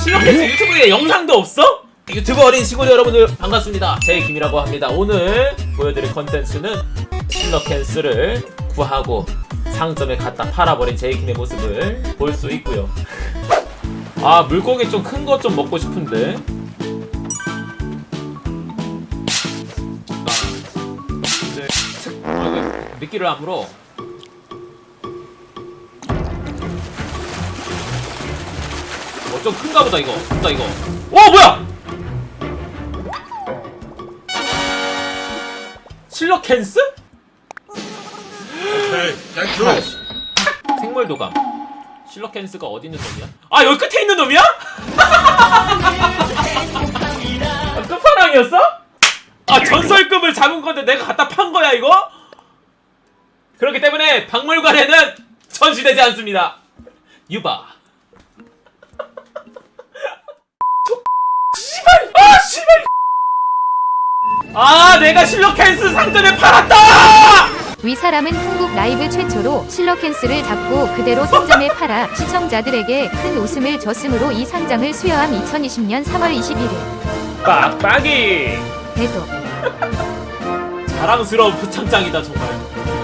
실력했어 유튜브에 영상도 없어? 유튜브 어린 시골 여러분들 반갑습니다. 제이김이라고 합니다. 오늘 보여드릴 컨텐츠는 실러캔스를 구하고 상점에 갖다 팔아버린 제이킴의 모습을 볼 수 있고요. 아 물고기 좀큰거좀 먹고 싶은데. 아, 아, 이거 미끼를 안 물어 좀 큰가 보다 이거. 보다 이거. 어 뭐야? 실력 캔스? 생물 도감. 실력 캔스가 어디 있는 놈이야? 아 여기 끝에 있는 놈이야? 아, 끝판왕이었어? 아 전설급을 잡은 건데 내가 갖다 판 거야 이거? 그렇기 때문에 박물관에는 전시되지 않습니다. 유바. 아 내가 실력 캔스 상점에 팔았다! 위 사람은 한국 라이브 최초로 실러캔스를 잡고 그대로 상점에 팔아 시청자들에게 큰 웃음을 줬으므로 이 상장을 수여함 2020년 3월 21일 빡빡이! 대도 자랑스러운 부창장이다 정말.